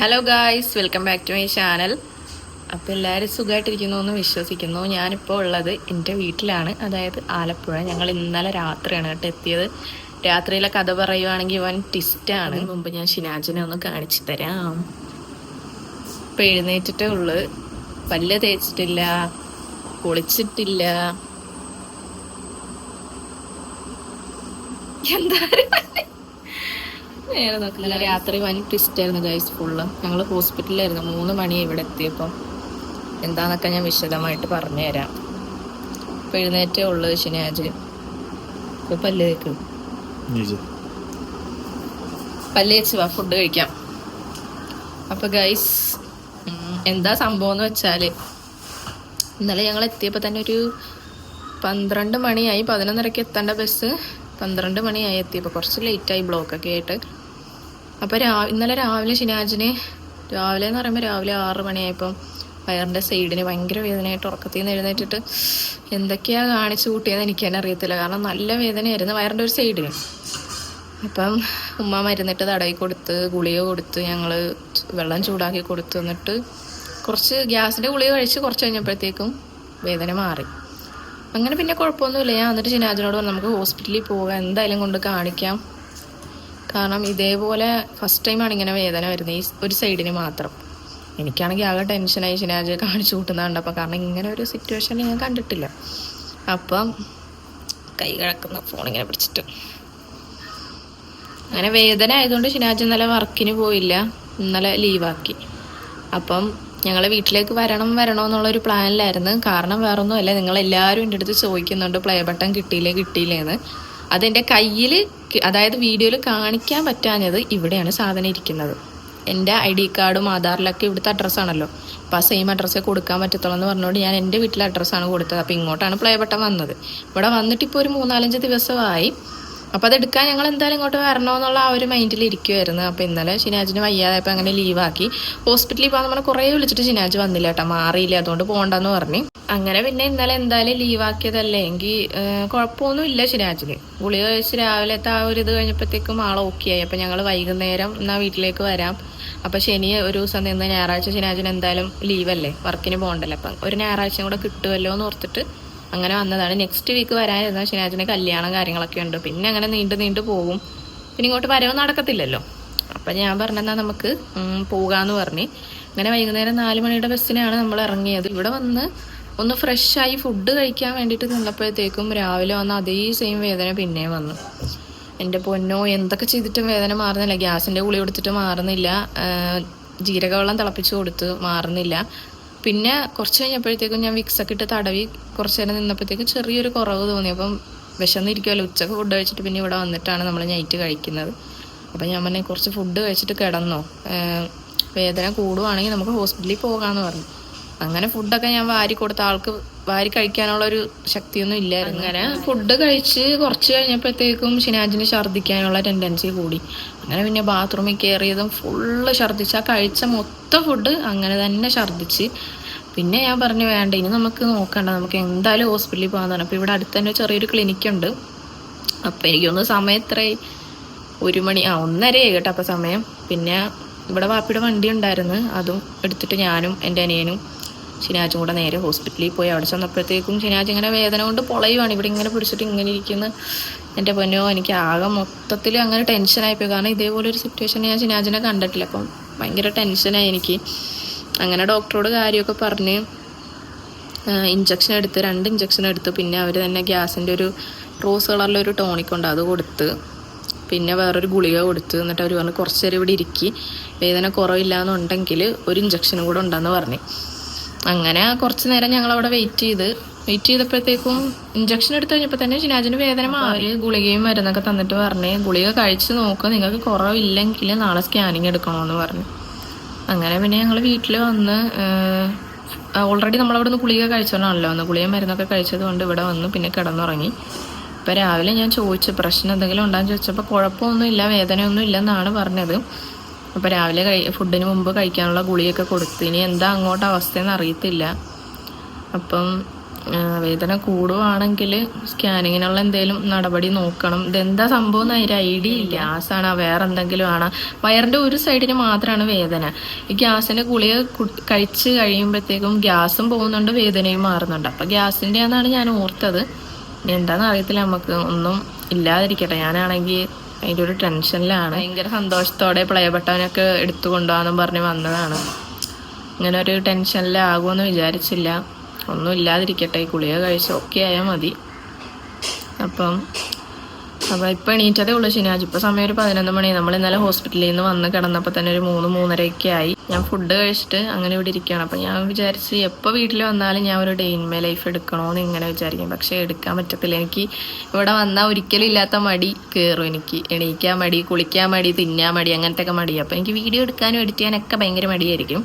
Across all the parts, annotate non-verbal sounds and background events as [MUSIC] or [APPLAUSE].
Hello guys welcome back to my channel അപ്പോൾ എല്ലാവരും സുഖമായിട്ടിരിക്കുന്നു എന്ന് വിശ്വസിക്കുന്നു. ഞാനിപ്പോൾ ഉള്ളത് എന്റെ വീട്ടിലാണ്. അതായത് ആലപ്പുഴ. ഞങ്ങൾ ഇന്നലെ രാത്രിയാണ് കേട്ടോ എത്തിയത്. രാത്രിയിലെ കഥ പറയുവാണെങ്കിൽ വൻ ട്വിസ്റ്റാണ് മുമ്പ് ഞാൻ ഷിനാജിനെ ഒന്ന് കാണിച്ചു തരാം. ഇപ്പം എഴുന്നേറ്റിട്ടേ ഉള്ളു. പല്ല് തേച്ചിട്ടില്ല. കുളിച്ചിട്ടില്ല. എന്താ നേരെ നോക്കില്ല. രാത്രി വൻ ട്വിസ്റ്റ് ആയിരുന്നു ഗൈസ് ഫുള്ള് ഞങ്ങൾ ഹോസ്പിറ്റലിലായിരുന്നു മൂന്ന് മണി ഇവിടെ എത്തിയപ്പോൾ എന്താന്നൊക്കെ ഞാൻ വിശദമായിട്ട് പറഞ്ഞു തരാം ഇപ്പം എഴുന്നേറ്റേ ഉള്ളു ശനിയാഴ്ച. ഇപ്പൊ പല്ല് തേക്കും. പല്ല് തേച്ച് വാ ഫുഡ് കഴിക്കാം. അപ്പൊ ഗൈസ് എന്താ സംഭവം എന്ന് വെച്ചാൽ ഇന്നലെ ഞങ്ങൾ എത്തിയപ്പോൾ തന്നെ ഒരു പന്ത്രണ്ട് മണിയായി. പതിനൊന്നരക്ക് എത്തേണ്ട ബസ് പന്ത്രണ്ട് മണിയായി എത്തിയപ്പോൾ കുറച്ച് ലേറ്റായി ബ്ലോക്കൊക്കെ ആയിട്ട്. അപ്പോൾ രാ ഇന്നലെ രാവിലെ ഷിനാജിന് രാവിലെ എന്ന് പറയുമ്പോൾ രാവിലെ ആറ് മണിയായപ്പം വയറിന്റെ സൈഡിന് ഭയങ്കര വേദനയായിട്ട് ഉറക്കത്തിൽ നിന്ന് എഴുന്നേറ്റിട്ട് എന്തൊക്കെയാ കാണിച്ചു കൂട്ടിയെന്ന് എനിക്ക് തന്നെ അറിയത്തില്ല. കാരണം നല്ല വേദനയായിരുന്നു വയറിന്റെ ഒരു സൈഡിന് അപ്പം ഉമ്മ മരുന്നിട്ട് തടവി കൊടുത്ത് ഗുളിക കൊടുത്ത് ഞങ്ങൾ വെള്ളം ചൂടാക്കി കൊടുത്തു എന്നിട്ട് കുറച്ച് ഗ്യാസിന്റെ ഗുളിക കഴിച്ച് കുറച്ച് കഴിഞ്ഞപ്പോഴത്തേക്കും വേദന മാറി. അങ്ങനെ പിന്നെ കുഴപ്പമൊന്നുമില്ല. ഞാൻ എന്നിട്ട് ഷിനാജിനോട് പറഞ്ഞു നമുക്ക് ഹോസ്പിറ്റലിൽ പോകാം. എന്തായാലും കൊണ്ട് കാണിക്കാം. കാരണം ഇതേപോലെ ഫസ്റ്റ് ടൈമാണ് ഇങ്ങനെ വേദന വരുന്നത്. ഈ ഒരു സൈഡിന് മാത്രം. എനിക്കാണെങ്കിൽ ആകെ ടെൻഷനായി ഷിനാജ് കാണിച്ചു കൂട്ടുന്നുണ്ട് അപ്പം കാരണം ഇങ്ങനെ ഒരു സിറ്റുവേഷൻ ഞാൻ കണ്ടിട്ടില്ല. അപ്പം കൈ കിടക്കുന്ന ഫോൺ ഇങ്ങനെ പിടിച്ചിട്ട്. അങ്ങനെ വേദന ആയതുകൊണ്ട് ഷിനാജ് ഇന്നലെ വർക്കിന് പോയില്ല. ഇന്നലെ ലീവാക്കി അപ്പം ഞങ്ങൾ വീട്ടിലേക്ക് വരണം വരണോ എന്നുള്ളൊരു പ്ലാനിലായിരുന്നു കാരണം വേറൊന്നുമല്ല. നിങ്ങളെല്ലാവരും എന്റെ അടുത്ത് ചോദിക്കുന്നുണ്ട് പ്ലേ ബട്ടൺ കിട്ടിയില്ലേ കിട്ടിയില്ലേന്ന്. അതെന്റെ കയ്യിൽ അതായത് വീഡിയോയിൽ കാണിക്കാൻ പറ്റാഞ്ഞത് ഇവിടെയാണ് സാധനം ഇരിക്കുന്നത്. എന്റെ ഐ ഡി കാർഡും ആധാറിലൊക്കെ ഇവിടുത്തെ അഡ്രസ്സാണല്ലോ അപ്പോൾ ആ സെയിം അഡ്രസ്സേ കൊടുക്കാൻ പറ്റത്തുള്ളൂ എന്ന് പറഞ്ഞുകൊണ്ട് ഞാൻ എന്റെ വീട്ടിലെ അഡ്രസ്സാണ് കൊടുത്തത്. അപ്പോൾ ഇങ്ങോട്ടാണ് പ്ലേ ബട്ടൺ വന്നത്. ഇവിടെ വന്നിട്ട് ഇപ്പോൾ ഒരു മൂന്നാലഞ്ച് ദിവസമായി. അപ്പോൾ അതെടുക്കാൻ ഞങ്ങൾ എന്തായാലും ഇങ്ങോട്ട് വരണമെന്നുള്ള ആ ഒരു മൈൻഡിൽ ഇരിക്കുവായിരുന്നു. അപ്പോൾ ഇന്നലെ ഷിനാജിന് വയ്യാതായപ്പോൾ അങ്ങനെ ലീവാക്കി ഹോസ്പിറ്റലിൽ പോകാൻ നമ്മൾ കുറേ വിളിച്ചിട്ട് ഷിനാജ് വന്നില്ല കേട്ടോ. മാറിയില്ല അതുകൊണ്ട് പോകണ്ടെന്ന് പറഞ്ഞു. അങ്ങനെ പിന്നെ ഇന്നലെ എന്തായാലും ലീവാക്കിയതല്ലേ എങ്കിൽ കുഴപ്പമൊന്നും ഇല്ല ഷിനാജിന്. ഗുളിക കഴിച്ച് രാവിലത്തെ ആ ഒരു ഇത് കഴിഞ്ഞപ്പോഴത്തേക്കും ആൾ ഓക്കെ ആയി. അപ്പോൾ ഞങ്ങൾ വൈകുന്നേരം എന്നാൽ വീട്ടിലേക്ക് വരാം. അപ്പോൾ ശനി ഒരു ദിവസം നിന്ന് ഞായറാഴ്ച ഷിനാജിന് എന്തായാലും ലീവല്ലേ വർക്കിന് പോകണ്ടല്ലോ അപ്പം ഒരു ഞായറാഴ്ചയും കൂടെ കിട്ടുമല്ലോ എന്ന് ഓർത്തിട്ട് അങ്ങനെ വന്നതാണ്. നെക്സ്റ്റ് വീക്ക് വരാനിരുന്ന ഷിനാജിന് കല്യാണം കാര്യങ്ങളൊക്കെ ഉണ്ട്. പിന്നെ അങ്ങനെ നീണ്ടു നീണ്ടു പോകും പിന്നെ ഇങ്ങോട്ട് വരവ് നടക്കത്തില്ലല്ലോ. അപ്പം ഞാൻ പറഞ്ഞെന്നാൽ നമുക്ക് പോകാമെന്ന് പറഞ്ഞ്. അങ്ങനെ വൈകുന്നേരം നാല് മണിയുടെ ബസ്സിനാണ് നമ്മൾ ഇറങ്ങിയത്. ഇവിടെ വന്ന് ഒന്ന് ഫ്രഷായി ഫുഡ് കഴിക്കാൻ വേണ്ടിയിട്ട് നിന്നപ്പോഴത്തേക്കും രാവിലെ വന്ന അതേ സെയിം വേദന പിന്നെ വന്നു. എന്റെ പൊന്നോ എന്തൊക്കെ ചെയ്തിട്ടും വേദന മാറുന്നില്ല. ഗ്യാസിന്റെ ഗുളി കൊടുത്തിട്ട് മാറുന്നില്ല. ജീരകവെള്ളം തിളപ്പിച്ച് കൊടുത്ത് മാറുന്നില്ല. പിന്നെ കുറച്ച് കഴിഞ്ഞപ്പോഴത്തേക്കും ഞാൻ വിക്സൊക്കെ ഇട്ട് തടവി കുറച്ച് നേരം നിന്നപ്പോഴത്തേക്കും ചെറിയൊരു കുറവ് തോന്നി. അപ്പം വിശന്നിരിക്കുമല്ലോ ഉച്ചയ്ക്ക് ഫുഡ് കഴിച്ചിട്ട് പിന്നെ ഇവിടെ വന്നിട്ടാണ് നമ്മൾ നൈറ്റ് കഴിക്കുന്നത്. അപ്പം ഞാൻ പറഞ്ഞാൽ കുറച്ച് ഫുഡ് കഴിച്ചിട്ട് കിടന്നോ. വേദന കൂടുവാണെങ്കിൽ നമുക്ക് ഹോസ്പിറ്റലിൽ പോകാമെന്ന് പറഞ്ഞു. അങ്ങനെ ഫുഡൊക്കെ ഞാൻ വാരി കൊടുത്ത ആൾക്ക് വാരി കഴിക്കാനുള്ള ഒരു ശക്തിയൊന്നും ഇല്ലായിരുന്നു. അങ്ങനെ ഫുഡ് കഴിച്ച് കുറച്ച് കഴിഞ്ഞപ്പോഴത്തേക്കും ഷിനാജിന് ഛർദ്ദിക്കാനുള്ള ടെൻഡൻസി കൂടി. അങ്ങനെ പിന്നെ ബാത്റൂമിൽ കയറിയതും ഫുള്ള് ഛർദ്ദിച്ച് ആ കഴിച്ച മൊത്തം ഫുഡ് അങ്ങനെ തന്നെ ഛർദ്ദിച്ച്. പിന്നെ ഞാൻ പറഞ്ഞു വേണ്ട ഇനി നമുക്ക് നോക്കണ്ട. നമുക്ക് എന്തായാലും ഹോസ്പിറ്റലിൽ പോകാൻ തന്നെ അപ്പോൾ ഇവിടെ അടുത്ത് തന്നെ ചെറിയൊരു ക്ലിനിക്കുണ്ട് അപ്പം എനിക്കൊന്ന് സമയം എത്രയായി? ഒരു മണി ആ ഒന്നരയായി കേട്ടോ അപ്പം സമയം. പിന്നെ ഇവിടെ വാപ്പിയുടെ വണ്ടി ഉണ്ടായിരുന്നു. അതും എടുത്തിട്ട് ഞാനും എന്റെ അനിയനും ഷിനാജും കൂടെ നേരെ ഹോസ്പിറ്റലിൽ പോയി. അവിടെ ചെന്നപ്പോഴത്തേക്കും ഷിനാജ് ഇങ്ങനെ വേദന കൊണ്ട് പൊളയുവാണ്. ഇവിടെ ഇങ്ങനെ പിടിച്ചിട്ട് ഇങ്ങനെ ഇരിക്കുന്നു. എന്റെ പൊന്നോ എനിക്ക് ആകെ മൊത്തത്തിൽ അങ്ങനെ ടെൻഷനായിപ്പോയി കാരണം ഇതേപോലെ ഒരു സിറ്റുവേഷൻ ഞാൻ ഷിനാജിനെ കണ്ടിട്ടില്ല. അപ്പം ഭയങ്കര ടെൻഷനായി എനിക്ക്. അങ്ങനെ ഡോക്ടറോട് കാര്യമൊക്കെ പറഞ്ഞ് ഇഞ്ചക്ഷൻ എടുത്ത് രണ്ട് ഇഞ്ചക്ഷൻ എടുത്തു. പിന്നെ അവർ തന്നെ ഗ്യാസിന്റെ ഒരു റോസ് കളറിലൊരു ടോണിക് ഉണ്ട് അത് കൊടുത്ത്. പിന്നെ വേറൊരു ഗുളിക കൊടുത്ത്. എന്നിട്ട് അവർ പറഞ്ഞു കുറച്ച് നേരം ഇവിടെ ഇരിക്കി. വേദന കുറവില്ല എന്നുണ്ടെങ്കിൽ ഒരു ഇഞ്ചക്ഷനും കൂടെ ഉണ്ടെന്ന് പറഞ്ഞു. അങ്ങനെ കുറച്ച് നേരം ഞങ്ങൾ അവിടെ വെയിറ്റ് ചെയ്ത്. വെയിറ്റ് ചെയ്തപ്പോഴത്തേക്കും ഇഞ്ചക്ഷൻ എടുത്തു കഴിഞ്ഞപ്പോൾ തന്നെ ഷിനാജിന് വേദന മാറി. ഗുളികയും മരുന്നൊക്കെ തന്നിട്ട് പറഞ്ഞു ഗുളിക കഴിച്ച് നോക്കുക നിങ്ങൾക്ക് കുറവില്ലെങ്കിൽ നാളെ സ്കാനിങ് എടുക്കണമെന്ന് പറഞ്ഞു. അങ്ങനെ പിന്നെ ഞങ്ങൾ വീട്ടിൽ വന്ന് ഓൾറെഡി നമ്മളവിടെ നിന്ന് ഗുളിക കഴിച്ചോണ്ടാണല്ലോ വന്ന് ഗുളിക മരുന്നൊക്കെ കഴിച്ചത് കൊണ്ട് ഇവിടെ വന്ന് പിന്നെ കിടന്നുറങ്ങി. ഇപ്പം രാവിലെ ഞാൻ ചോദിച്ചു പ്രശ്നം എന്തെങ്കിലും ഉണ്ടാന്ന് ചോദിച്ചപ്പോൾ കുഴപ്പമൊന്നുമില്ല വേദനയൊന്നും ഇല്ലെന്നാണ് പറഞ്ഞത്. അപ്പോൾ രാവിലെ കഴി ഫുഡിന് മുമ്പ് കഴിക്കാനുള്ള ഗുളിയൊക്കെ കൊടുത്തു. ഇനി എന്താ അങ്ങോട്ട് അവസ്ഥയെന്ന് അറിയത്തില്ല. അപ്പം വേദന കൂടുവാണെങ്കിൽ സ്കാനിങ്ങിനുള്ള എന്തെങ്കിലും നടപടി നോക്കണം. ഇതെന്താ സംഭവം എന്ന് അതിന്റെ ഐഡിയ ഇല്ല. ഗ്യാസാണ് വേറെ എന്തെങ്കിലും ആണ്. വയറിന്റെ ഒരു സൈഡിന് മാത്രമാണ് വേദന. ഈ ഗ്യാസിന്റെ ഗുളിക കഴിച്ച് കഴിയുമ്പോഴത്തേക്കും ഗ്യാസും പോകുന്നുണ്ട് വേദനയും മാറുന്നുണ്ട്. അപ്പം ഗ്യാസിന്റെ ആണെന്നാണ് ഞാൻ ഓർത്തത്. എന്താണെന്ന് അറിയത്തില്ല. നമുക്ക് ഒന്നും ഇല്ലാതിരിക്കട്ടെ. ഞാനാണെങ്കിൽ അതിന്റെ ഒരു ടെൻഷനിലാണ്. ഭയങ്കര സന്തോഷത്തോടെ പ്ലേ ബട്ടനൊക്കെ എടുത്തു കൊണ്ടുപോകാന്നും പറഞ്ഞ് വന്നതാണ്. ഇങ്ങനെ ഒരു ടെൻഷനിലാകുമെന്ന് വിചാരിച്ചില്ല. ഒന്നും ഇല്ലാതിരിക്കട്ടെ ഗുളിക കഴിച്ച് ഓക്കെ ആയാൽ മതി. അപ്പം അപ്പോൾ ഇപ്പൊ എണീറ്റതേ ഉള്ളൂ ശനിയാഴ്ച. ഇപ്പോൾ സമയം ഒരു പതിനൊന്ന് മണി. നമ്മൾ ഇന്നലെ ഹോസ്പിറ്റലിൽ നിന്ന് വന്ന് കിടന്നപ്പോൾ തന്നെ ഒരു മൂന്ന് മൂന്നരയൊക്കെ ആയി. ഞാൻ ഫുഡ് കഴിച്ചിട്ട് അങ്ങനെ ഇവിടെ ഇരിക്കുകയാണ്. അപ്പൊ ഞാൻ വിചാരിച്ച് എപ്പോൾ വീട്ടിൽ വന്നാലും ഞാൻ ഒരു ഡേ ഇൻമേ ലൈഫ് എടുക്കണമെന്ന് ഇങ്ങനെ വിചാരിക്കും. പക്ഷേ എടുക്കാൻ പറ്റത്തില്ല. എനിക്ക് ഇവിടെ വന്നാൽ ഒരിക്കലും ഇല്ലാത്ത മടി കയറും എനിക്ക്. എണീക്കാൻ മടി കുളിക്കാൻ മടി തിന്നാൻ മടി അങ്ങനത്തെ ഒക്കെ മടി. അപ്പോൾ എനിക്ക് വീഡിയോ എടുക്കാനും എഡിറ്റ് ചെയ്യാനൊക്കെ ഭയങ്കര മടിയായിരിക്കും.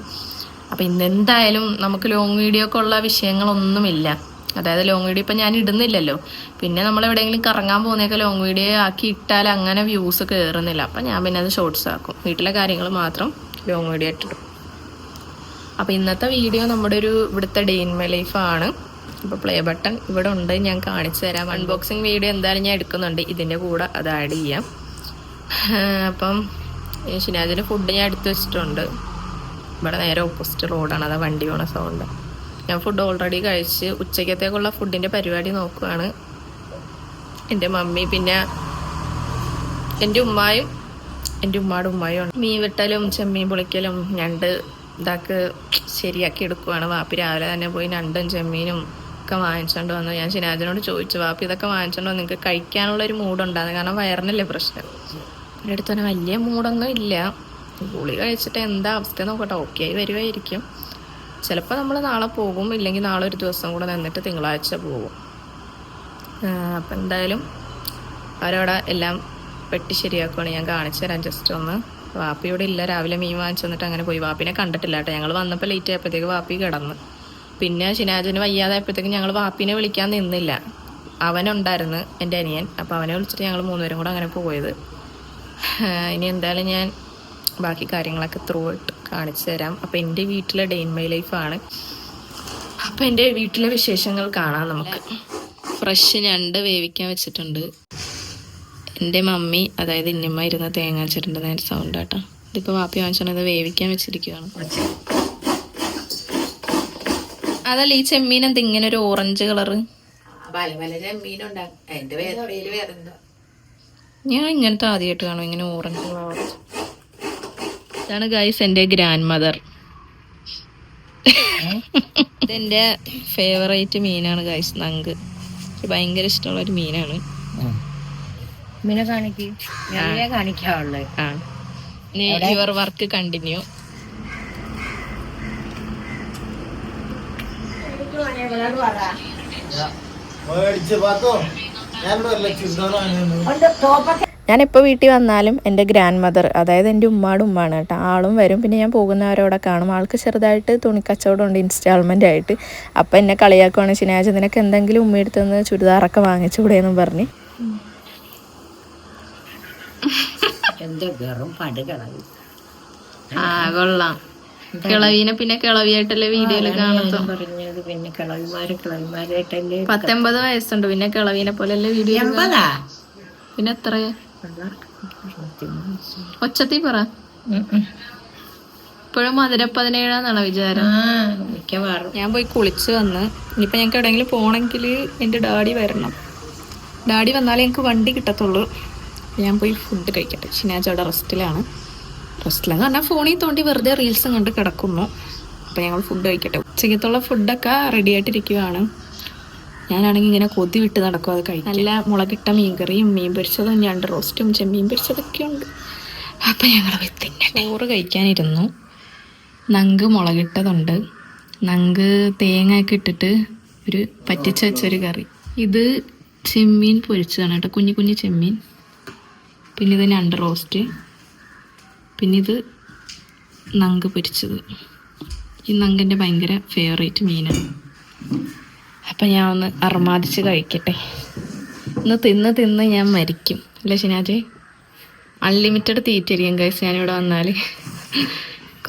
അപ്പോൾ ഇന്നെന്തായാലും നമുക്ക് ലോങ് വീഡിയോ ഒക്കെ ഉള്ള വിഷയങ്ങളൊന്നുമില്ല. അതായത് ലോങ് വീഡിയോ ഇപ്പം ഞാൻ ഇടുന്നില്ലല്ലോ. പിന്നെ നമ്മൾ എവിടെയെങ്കിലും കറങ്ങാൻ പോകുന്നതൊക്കെ ലോങ് വീഡിയോ ആക്കി ഇട്ടാൽ അങ്ങനെ വ്യൂസ് കയറുന്നില്ല അപ്പം ഞാൻ പിന്നെ അത് ഷോർട്സ് ആക്കും. വീട്ടിലെ കാര്യങ്ങൾ മാത്രം ലോങ് വീഡിയോ ആയിട്ടിടും അപ്പോൾ ഇന്നത്തെ വീഡിയോ നമ്മുടെ ഒരു ഇവിടുത്തെ ഡേ ഇൻ മൈ ലൈഫാണ് അപ്പോൾ പ്ലേ ബട്ടൺ ഇവിടെ ഉണ്ട്. ഞാൻ കാണിച്ചു തരാം. അൺബോക്സിങ് വീഡിയോ എന്തായാലും ഞാൻ എടുക്കുന്നുണ്ട്. ഇതിന്റെ കൂടെ അത് ആഡ് ചെയ്യാം. അപ്പം ഷിനാജിന് ഫുഡ് ഞാൻ എടുത്തു വെച്ചിട്ടുണ്ട്. ഇവിടെ നേരെ ഓപ്പോസിറ്റ് റോഡാണ് അതാ വണ്ടി പോണ സൗണ്ട് ഞാൻ ഫുഡ് ഓൾറെഡി കഴിച്ച് ഉച്ചയ്ക്കത്തേക്കുള്ള ഫുഡിന്റെ പരിപാടി നോക്കുകയാണ് എന്റെ മമ്മി പിന്നെ എന്റെ ഉമ്മായും എന്റെ ഉമ്മാടെ ഉമ്മായും മീൻ വെട്ടലും ചെമ്മീൻ പൊളിക്കലും ഞണ്ട് ഇതാക്ക് ശരിയാക്കി എടുക്കുവാണ്. വാപ്പി രാവിലെ തന്നെ പോയി ഞണ്ടും ചെമ്മീനും ഒക്കെ വാങ്ങിച്ചോണ്ട് വന്നു. ഞാൻ ശിനാജിനോട് ചോദിച്ചു വാപ്പി ഇതൊക്കെ വാങ്ങിച്ചോണ്ട് വന്നു? നിങ്ങൾക്ക് കഴിക്കാനുള്ള ഒരു മൂഡുണ്ടാകുന്നത് കാരണം വയറിനല്ലേ പ്രശ്നം. എന്റെ അടുത്ത് തന്നെ വലിയ മൂഡൊന്നും ഇല്ല. ഗുളി കഴിച്ചിട്ട് എന്താ അവസ്ഥ നോക്കട്ടെ. ഓക്കെ ആയി വരുമായിരിക്കും ചിലപ്പോൾ നമ്മൾ നാളെ പോകും ഇല്ലെങ്കിൽ നാളെ ഒരു ദിവസം കൂടെ നിന്നിട്ട് തിങ്കളാഴ്ച പോകും. അപ്പം എന്തായാലും അവരവിടെ എല്ലാം പെട്ടി ശരിയാക്കുവാണ്. ഞാൻ കാണിച്ചു തരാം. ജസ്റ്റ് ഒന്ന് വാപ്പി ഇവിടെ ഇല്ല. രാവിലെ മീൻ വാങ്ങിച്ചു വന്നിട്ട് അങ്ങനെ പോയി. വാപ്പിനെ കണ്ടിട്ടില്ല കേട്ടോ. ഞങ്ങൾ വന്നപ്പോൾ ലേറ്റ് ആയപ്പോഴത്തേക്ക് വാപ്പി കിടന്ന്. പിന്നെ ശിനാജന് വയ്യാതായപ്പോഴത്തേക്ക് ഞങ്ങൾ വാപ്പിനെ വിളിക്കാൻ നിന്നില്ല. അവനുണ്ടായിരുന്നു എന്റെ അനിയൻ. അപ്പോൾ അവനെ വിളിച്ചിട്ട് ഞങ്ങൾ മൂന്നുപേരും കൂടെ അങ്ങനെ പോയത്. ഇനി എന്തായാലും ഞാൻ ബാക്കി കാര്യങ്ങളൊക്കെ ത്രൂ ഔട്ട് കാണിച്ചു തരാം. അപ്പോൾ എന്റെ വീട്ടിലെ ഡേ ഇൻ മൈ ലൈഫാണ് അപ്പോൾ എന്റെ വീട്ടിലെ വിശേഷങ്ങൾ കാണാം നമുക്ക്. ഫ്രഷ് ഞണ്ട് വേവിക്കാൻ വെച്ചിട്ടുണ്ട്. എന്റെ മമ്മി അതായത് ഇന്നമ്മ ഇരുന്ന് തേങ്ങ വെച്ചിട്ടുണ്ട് നേരെ സൗണ്ട് കേട്ടോ ഇതിപ്പോൾ വാപ്പി വാങ്ങിച്ചത് വേവിക്കാൻ വെച്ചിരിക്കുകയാണ് അതല്ല ഈ ചെമ്മീൻ എന്താ ഇങ്ങനെ ഒരു ഓറഞ്ച് കളറ് ഞാൻ ഇങ്ങനത്തെ ആദ്യമായിട്ട് കാണും ഇങ്ങനെ ഓറഞ്ച് കളർ ഇതാണ് ഗൈസ് എന്റെ ഗ്രാൻഡ് മദർ ഇതെന്റെ ഫേവറേറ്റ് മീനാണ് ഗൈസ് നങ്ക്. ഭയങ്കര ഇഷ്ടമുള്ള ഒരു മീനാണ് മീനെ കാണിക്ക്. ഞാൻ കാണിക്കാവുള്ളത് ആ. യുവർ വർക്ക് കണ്ടിന്യൂ ഞാൻ എപ്പോൾ വീട്ടിൽ വന്നാലും എന്റെ ഗ്രാൻഡ് മദർ അതായത് എന്റെ ഉമ്മാടെ ഉമ്മാണ് കേട്ടോ. ആളും വരും പിന്നെ ഞാൻ പോകുന്നവരോടെ കാണും. ആൾക്ക് ചെറുതായിട്ട് തുണിക്കച്ചവടം ഉണ്ട് ഇൻസ്റ്റാൾമെന്റ് ആയിട്ട്. അപ്പം എന്നെ കളിയാക്കുവാണ് ശനിയാഴ്ച നിനക്ക് എന്തെങ്കിലും ഉമ്മയെടുത്ത് നിന്ന് ചുരിദാറൊക്കെ വാങ്ങിച്ചു പറഞ്ഞ്. എന്നും വെറും ആ കൊള്ളാം. കിളവീനെ പിന്നെ കിളവിയായിട്ടല്ലേ വീഡിയോയിൽ കാണത്തു. പിന്നെ കിളവിമാര് കിളവിമാരായിട്ടല്ലേ പത്തൊമ്പത് വയസ്സുണ്ട് പിന്നെ കിളവീനെ പോലെയല്ലേ വീഡിയോ പിന്നെ എത്ര ഒച്ചത്തി പറ. ഇപ്പോഴും മധുര പതിനേഴാന്നാണ് വിചാരം? ആ മിക്കവാറും. ഞാൻ പോയി കുളിച്ച് വന്ന് ഇനിയിപ്പോൾ ഞങ്ങൾക്ക് എവിടെയെങ്കിലും പോകണമെങ്കിൽ എന്റെ ഡാഡി വരണം. ഡാഡി വന്നാലേ ഞങ്ങൾക്ക് വണ്ടി കിട്ടത്തുള്ളൂ. ഞാൻ പോയി ഫുഡ് കഴിക്കട്ടെ. ശനിയാഴ്ച അവിടെ റെസ്റ്റിലാണ്. റെസ്റ്റിലെന്ന് പറഞ്ഞാൽ ഫോണിൽ തോണ്ടി വെറുതെ റീൽസും കണ്ട് കിടക്കുന്നു. അപ്പോൾ ഞങ്ങൾ ഫുഡ് കഴിക്കട്ടെ. ഉച്ചയ്ക്കത്തുള്ള ഫുഡൊക്കെ റെഡി ആയിട്ടിരിക്കുവാണ്. ഞാനാണെങ്കിൽ ഇങ്ങനെ കൊതി വിട്ട് നടക്കും അത് കഴിക്കും നല്ല മുളകിട്ട മീൻകറിയും മീൻ പൊരിച്ചതും ഞണ്ട് റോസ്റ്റും ചെമ്മീൻ പൊരിച്ചതൊക്കെ ഉണ്ട് അപ്പം ഞങ്ങൾ പോയി തിന്നെ ചോറ് കഴിക്കാനിരുന്നു. നങ്ക് മുളകിട്ടതുണ്ട്. നങ്ക് തേങ്ങ ഒക്കെ ഇട്ടിട്ട് ഒരു പറ്റിച്ച വെച്ചൊരു കറി. ഇത് ചെമ്മീൻ പൊരിച്ചതാണ് കേട്ടോ കുഞ്ഞു കുഞ്ഞു ചെമ്മീൻ. പിന്നെ ഇത് ഞണ്ട് റോസ്റ്റ്. പിന്നെ ഇത് നങ്ക് പൊരിച്ചത്. ഈ നങ്കന്റെ ഭയങ്കര ഫേവറേറ്റ് മീനാണ്. അപ്പം ഞാൻ ഒന്ന് അർമാദിച്ച് കഴിക്കട്ടെ. ഇന്ന് തിന്ന് തിന്ന് ഞാൻ മരിക്കും. അല്ലേ ഷിനാജെ? അൺലിമിറ്റഡ് തീറ്റരിക്കും കഴിച്ച് ഞാനിവിടെ വന്നാൽ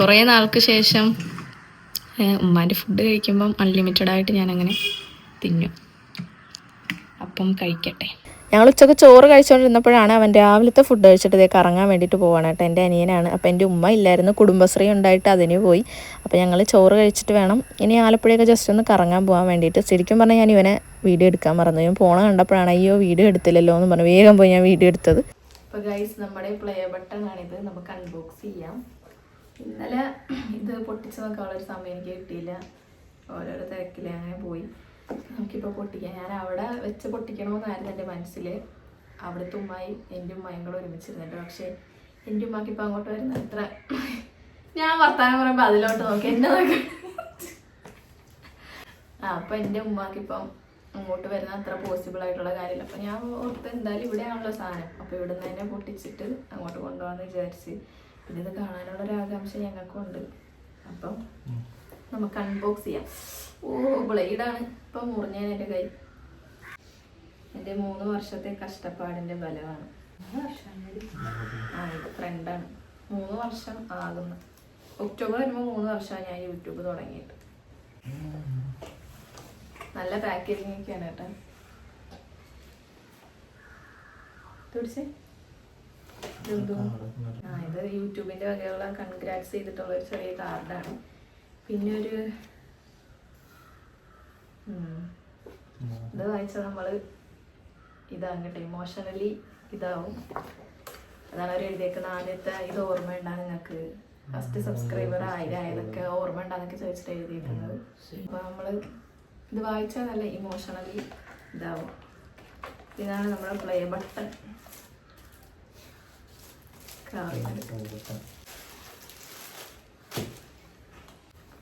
കുറേ നാൾക്ക് ശേഷം ഉമ്മാന്റെ ഫുഡ് കഴിക്കുമ്പം അൺലിമിറ്റഡ് ആയിട്ട് ഞാനങ്ങനെ തിന്നു. അപ്പം കഴിക്കട്ടെ. ഞങ്ങൾ ഉച്ചയ്ക്ക് ചോറ് കഴിച്ചുകൊണ്ടിരുന്നപ്പോഴാണ് അവൻ രാവിലത്തെ ഫുഡ് കഴിച്ചിട്ട് ഇതേ കറങ്ങാൻ വേണ്ടിയിട്ട് പോവാണ് കേട്ടോ. എന്റെ അനിയനാണ്. അപ്പോൾ എന്റെ ഉമ്മ ഇല്ലായിരുന്നു. കുടുംബശ്രീ ഉണ്ടായിട്ട് അതിന് പോയി. അപ്പോൾ ഞങ്ങൾ ചോറ് കഴിച്ചിട്ട് വേണം. ഇനി ആലപ്പുഴയൊക്കെ ജസ്റ്റ് ഒന്ന് കറങ്ങാൻ പോകാൻ വേണ്ടിയിട്ട്. ശരിക്കും പറഞ്ഞാൽ ഞാൻ ഇവനെ വീഡിയോ എടുക്കാൻ മറന്നു. ഞാൻ പോണ കണ്ടപ്പോഴാണ് അയ്യോ വീഡിയോ എടുത്തില്ലല്ലോ എന്ന് പറഞ്ഞു വേഗം പോയി ഞാൻ വീഡിയോ എടുത്തത്. അപ്പോൾ ഗൈസ് നമ്മുടെ പ്ലേ ബട്ടൺ ആണിത് നമുക്ക് അൺബോക്സ് ചെയ്യാം. ഇന്നലെ ഇത് പൊട്ടിച്ച് നോക്കാനുള്ള ഒരു സമയം എനിക്ക് കിട്ടിയില്ല. ഓരോരോ തിരക്കിൽ അങ്ങനെ പോയി. നമുക്കിപ്പോൾ പൊട്ടിക്കാം ഞാൻ അവിടെ വെച്ച് പൊട്ടിക്കണമെന്നായിരുന്നു എന്റെ മനസ്സിൽ അവിടുത്തെ ഉമ്മായി എന്റെ ഉമ്മായും കൂടെ ഒരുമിച്ചിരുന്നുണ്ട് പക്ഷേ എന്റെ ഉമ്മാക്ക് ഇപ്പം അങ്ങോട്ട് വരുന്ന അത്ര ഞാൻ വർത്താനം പറയുമ്പോൾ അതിലോട്ട് നോക്കി എന്നെ നോക്കി. ആ അപ്പം എന്റെ ഉമ്മാക്ക് ഇപ്പം അങ്ങോട്ട് വരുന്ന അത്ര പോസിബിൾ ആയിട്ടുള്ള കാര്യമില്ല. അപ്പം ഞാൻ ഓർത്ത് എന്തായാലും ഇവിടെയാണല്ലോ സാധനം. അപ്പോൾ ഇവിടെ നിന്ന് തന്നെ പൊട്ടിച്ചിട്ട് അങ്ങോട്ട് കൊണ്ടുപോകാമെന്ന് വിചാരിച്ച്. പിന്നെ ഇത് കാണാനുള്ള ഒരു ആകാംക്ഷ ഞങ്ങൾക്കും ഉണ്ട് അപ്പം നമുക്ക് അൺബോക്സ് ചെയ്യാം. ഓ ബ്ലേഡാണ് ഇപ്പം മുറിഞ്ഞാൽ എന്റെ കൈ. എന്റെ മൂന്ന് വർഷത്തെ കഷ്ടപ്പാടിന്റെ ബലമാണ്. ആ ഇത് ഫ്രണ്ടാണ് മൂന്ന് വർഷം ആകുന്നു. ഒക്ടോബർ വരുമ്പോൾ മൂന്ന് വർഷമാണ് ഞാൻ യൂട്യൂബ് തുടങ്ങിയത് നല്ല പാക്കേജിങ് ഒക്കെയാണ് കേട്ടോ? ആ ഇത് യൂട്യൂബിന്റെ വകയുള്ള കൺഗ്രാറ്റ്സ് ചെയ്തിട്ടുള്ള ഒരു ചെറിയ കാർഡാണ് പിന്നെ ഒരു. ഇത് വായിച്ചാൽ നമ്മൾ ഇതാകും കേട്ടോ ഇമോഷണലി ഇതാവും. അതാണ് അവർ എഴുതിയേക്കുന്ന ആദ്യത്തെ ഇത് ഓർമ്മ ഉണ്ടാകും നിങ്ങൾക്ക് ഫസ്റ്റ് സബ്സ്ക്രൈബർ ആയിരം ആയതൊക്കെ ഓർമ്മ ഉണ്ടാകുന്നൊക്കെ ചോദിച്ചിട്ട് എഴുതിയിരിക്കുന്നത് അപ്പൊ നമ്മൾ ഇത് വായിച്ചാൽ നല്ല ഇമോഷണലി ഇതാവും. ഇതാണ് നമ്മുടെ play button